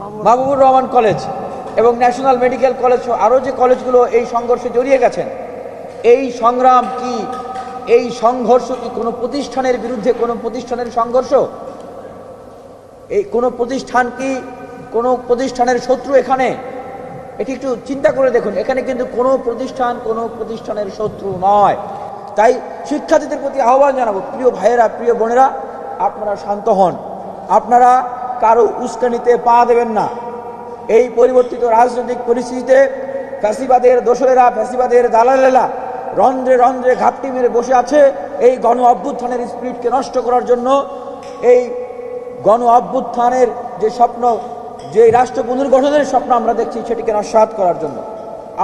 Mahbubur Rahman college এবং national medical college আরও যে কলেজগুলো এই সংঘর্ষে জড়িয়ে গেছেন, এই সংগ্রাম কি? এই সংঘর্ষ কি কোনো প্রতিষ্ঠানের বিরুদ্ধে কোনো প্রতিষ্ঠানের সংঘর্ষ? এই কোনো প্রতিষ্ঠান কি কোনো প্রতিষ্ঠানের শত্রু এখানে? এটি একটু চিন্তা করে দেখুন, এখানে কিন্তু কোনো প্রতিষ্ঠান কোনো প্রতিষ্ঠানের শত্রু নয়। তাই শিক্ষার্থীদের প্রতি আহ্বান জানাব, প্রিয় ভাইয়েরা, প্রিয় বোনেরা, আপনারা শান্ত হন। আপনারা কারও উস্কানিতে পা দেবেন না। এই পরিবর্তিত রাজনৈতিক পরিস্থিতিতে ফ্যাসিবাদের দোসরেরা ফ্যাসিবাদের দালালেরা রন্ধ্রে রন্ধ্রে ঘাপটি মেরে বসে আছে এই গণ অভ্যুত্থানের স্পিরিটকে নষ্ট করার জন্য। এই গণ অভ্যুত্থানের যে স্বপ্ন, যে রাষ্ট্র পুনর্গঠনের স্বপ্ন আমরা দেখছি সেটিকে নস্বাত করার জন্য।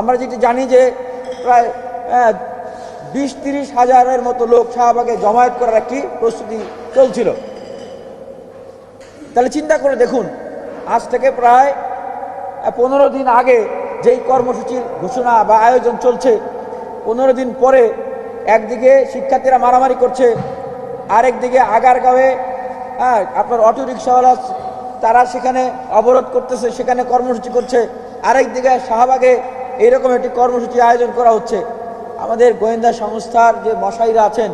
আমরা যেটি জানি যে প্রায় বিশ তিরিশ হাজারের মতো লোক শাহবাগে জমায়েত করার একটি প্রস্তুতি চলছিল। তাহলে চিন্তা করে দেখুন, আজ থেকে প্রায় পনেরো দিন আগে যেই কর্মসূচির ঘোষণা বা আয়োজন চলছে, পনেরো দিন পরে একদিকে শিক্ষার্থীরা মারামারি করছে, আরেকদিকে আগারগাঁওয়ে হ্যাঁ আপনার অটো রিক্সাওয়ালা তারা সেখানে অবরোধ করতেছে, সেখানে কর্মসূচি করছে, আরেকদিকে শাহবাগে এইরকম একটি কর্মসূচি আয়োজন করা হচ্ছে। আমাদের গোয়েন্দা সংস্থার যে মশাইরা আছেন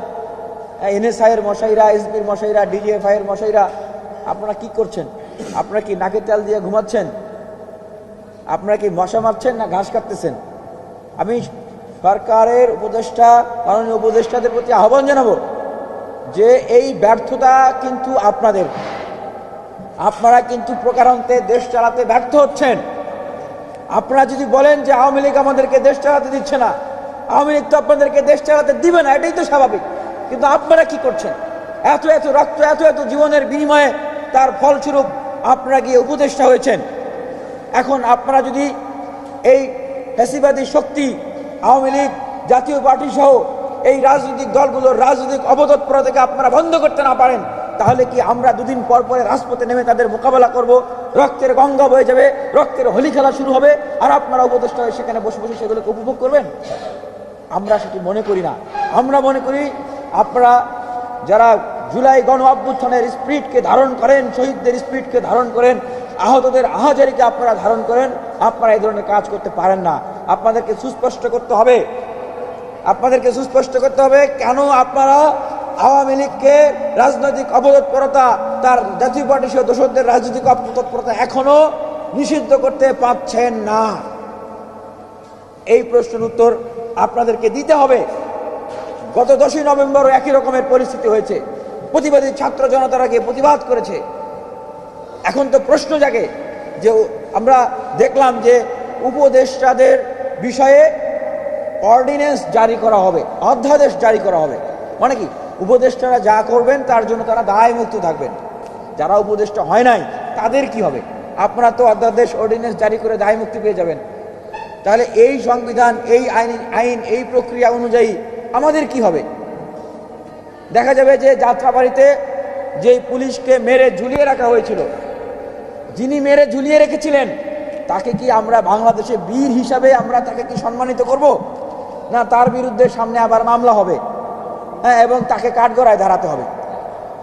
এনএসআইয়ের মশাইরা, এসপির মশাইরা ডিজিএফআইয়ের মশাইরা আপনারা কি করছেন? আপনারা কি নাকে তেল দিয়ে ঘুমাচ্ছেন? আপনারা কি মশা মারছেন না ঘাস কাটতেছেন? আমি সরকারের উপদেষ্টা, মাননীয় উপদেষ্টাদের প্রতি আহ্বান জানাব যে এই ব্যর্থতা কিন্তু আপনাদের। আপনারা কিন্তু প্রকারান্তে দেশ চালাতে ব্যর্থ হচ্ছেন। আপনারা যদি বলেন যে আওয়ামী লীগ আমাদেরকে দেশ চালাতে দিচ্ছে না, আওয়ামী লীগ তো আপনাদেরকে দেশ চালাতে দিবে না, এটাই তো স্বাভাবিক। কিন্তু আপনারা কি করছেন? এত এত রক্ত, এত এত জীবনের বিনিময়ে তার ফলস্বরূপ আপনারা গিয়ে উপদেষ্টা হয়েছেন। এখন আপনারা যদি এই ফ্যাসিবাদী শক্তি, আওয়ামী লীগ, জাতীয় পার্টি সহ এই রাজনৈতিক দলগুলোর রাজনৈতিক অবদৎপরা থেকে আপনারা বন্ধ করতে না পারেন, তাহলে কি আমরা দুদিন পর পরে রাজপথে নেমে তাদের মোকাবেলা করব? রক্তের গঙ্গা বয়ে যাবে, রক্তের হোলি খেলা শুরু হবে, আর আপনারা উপদেষ্টা হয়ে সেখানে বসে বসে সেগুলোকে উপভোগ করবেন? আমরা সেটি মনে করি না। আমরা মনে করি আপনারা যারা জুলাই গণ অভ্যুত্থানের স্পিরিটকে ধারণ করেন, শহীদদের স্পিরিটকে ধারণ করেন, আহতদের আহাজারিকে আপনারা ধারণ করেন, আপনারা এই ধরনের কাজ করতে পারেন না। আপনাদেরকে সুস্পষ্ট করতে হবে। আপনাদেরকে সুস্পষ্ট করতে হবে কেন আপনারা আওয়ামী লীগকে রাজনৈতিক অবতৎপরতা, তার জাতীয় পার্টি সহ দোষদের রাজনৈতিক অবতৎপরতা এখনও নিষিদ্ধ করতে পারছেন না। এই প্রশ্নের উত্তর আপনাদেরকে দিতে হবে। গত দশই নভেম্বরও একই রকমের পরিস্থিতি হয়েছে। প্রতিবাদী ছাত্র জনতারা গিয়ে প্রতিবাদ করেছে। এখন তো প্রশ্ন জাগে যে আমরা দেখলাম যে উপদেষ্টাদের বিষয়ে অর্ডিন্যান্স জারি করা হবে, অধ্যাদেশ জারি করা হবে। মানে কি? উপদেষ্টারা যা করবেন, তার জন্য তারা দায় মুক্ত থাকবেন। যারা উপদেষ্টা হয় নাই, তাদের কি হবে? আপনারা তো অধ্যাদেশ অর্ডিন্যান্স জারি করে দায় মুক্তি পেয়ে যাবেন। তাহলে এই সংবিধান, এই আইন আইন, এই প্রক্রিয়া অনুযায়ী আমাদের কি হবে? দেখা যাবে যে যাত্রাবাড়িতে যেই পুলিশকে মেরে ঝুলিয়ে রাখা হয়েছিল, যিনি মেরে ঝুলিয়ে রেখেছিলেন, তাকে কি আমরা বাংলাদেশে বীর হিসাবে আমরা তাকে কি সম্মানিত করব? না, তার বিরুদ্ধে সামনে আবার মামলা হবে। হ্যাঁ এবং তাকে কাঠগড়ায় দাঁড়াতে হবে।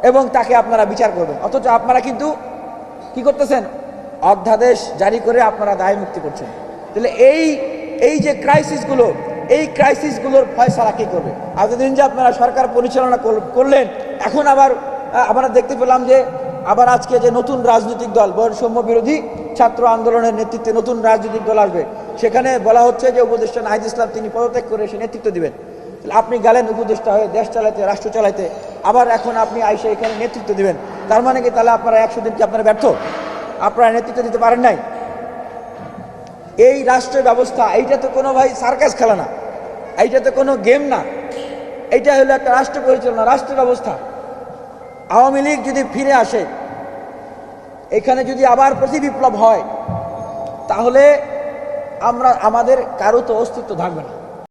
এবং তাকে আপনারা বিচার করবেন। অথচ আপনারা কিন্তু কি করতেছেন? অধ্যাদেশ জারি করে আপনারা দায় মুক্তি করছেন। তাহলে এই এই যে ক্রাইসিসগুলো এই ক্রাইসিসগুলোর ফয়সালা কে করবে? এতদিন যে আপনারা সরকার পরিচালনা করলেন, এখন আবার আমরা দেখতে পেলাম যে আবার আজকে যে নতুন রাজনৈতিক দল, বৈষম্য বিরোধী ছাত্র আন্দোলনের নেতৃত্বে নতুন রাজনৈতিক দল আসবে। সেখানে বলা হচ্ছে যে উপদেষ্টা নাহিদ ইসলাম, তিনি পদত্যাগ করে সে নেতৃত্ব দিবেন। আপনি গেলেন উপদেষ্টা হয়ে, দেশ চালাইতে, রাষ্ট্র চালাইতে, আবার এখন আপনি আইসে এখানে নেতৃত্ব দিবেন। তার মানে কি, তাহলে আপনারা একশো দিন কি আপনারা ব্যর্থ? আপনারা নেতৃত্ব দিতে পারেন নাই? এই রাষ্ট্র ব্যবস্থা এইটা তো কোনো ভাই সার্কাস খেলা না। এইটা তো কোনো গেম না। এটা হলো একটা রাষ্ট্র পরিচালনা, রাষ্ট্রের অবস্থা। আওয়ামী লীগ যদি ফিরে আসে, এখানে যদি আবার প্রতি বিপ্লব হয়, তাহলে আমরা, আমাদের কারও তো অস্তিত্ব থাকবে না।